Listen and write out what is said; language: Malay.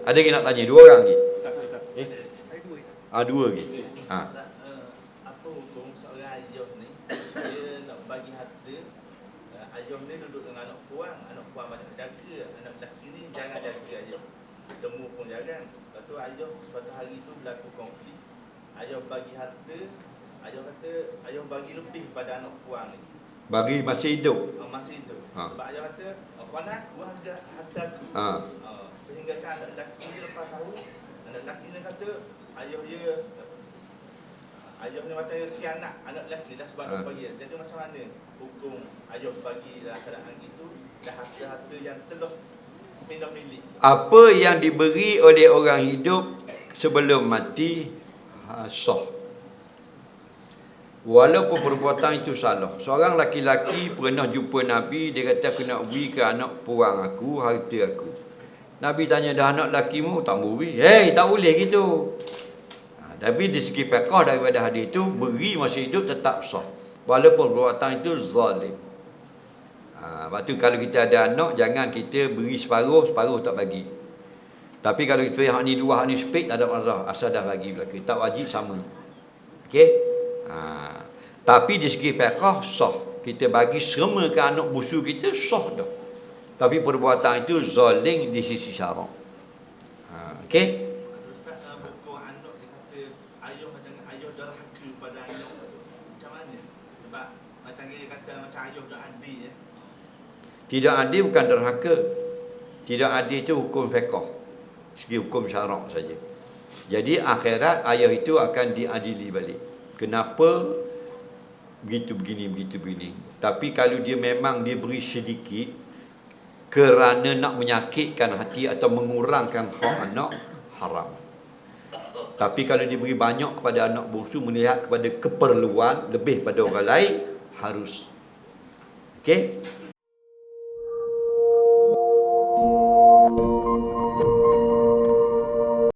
Ada lagi nak tanya? Dua orang lagi? Tak, tak. Eh? Ah, dua lagi. Ha. Eh, apa hukum seorang ayah ni dia nak bagi harta eh, ayah ni duduk dengan anak puan anak puan banyak jaga anak lelaki ni jarang jaga ayah temu pun jarang lepas tu ayah suatu hari tu berlaku konflik ayah bagi harta ayah kata ayah bagi lebih pada anak puan ni Bagi masih hidup. uh, masa itu Ha. sebab ayah kata "Oh, kepada aku harga harta aku Ha. Sehingga kan anak lelaki ni lepas tahu anak lelaki ni kata ayah dia ayah ni macam khianat anak lelaki dah sebab Ha. dia bagi jadi macam mana hukum ayah bagi dalam keadaan itu dah harta-harta yang telah pindah milik Apa yang diberi oleh orang hidup sebelum mati ha, sah. Walaupun perbuatan itu salah. Seorang laki-laki pernah jumpa Nabi, dia kata aku nak beri ke anak puang aku, harta aku. Nabi tanya dah anak lakimu, tak mau beri. Hei, tak boleh gitu. Ha, tapi di segi fiqah daripada hadis itu, beri masa hidup tetap sah. Walaupun perbuatan itu zalim. Ha, lepas tu kalau kita ada anak, jangan kita beri separuh, separuh tak bagi. Tapi kalau kita yang ni dua, hak ni sepik, tak ada masalah. Asal dah bagi belaka. Tak wajib sama. Okey? Ha. Tapi di segi fiqah sah. Kita bagi serma ke anak busu kita sah dah. Tapi perbuatan itu zalim di sisi syarak. Ha. Okey? Tidak adil bukan derhaka. Tidak adil itu hukum fiqah. Segi hukum syarak saja. Jadi akhirat ayah itu akan diadili balik. Kenapa begitu begini begitu begini. Tapi kalau dia memang dia beri sedikit kerana nak menyakitkan hati atau mengurangkan hak anak haram. Tapi kalau diberi banyak kepada anak bungsu melihat kepada keperluan lebih pada orang lain harus. Okey?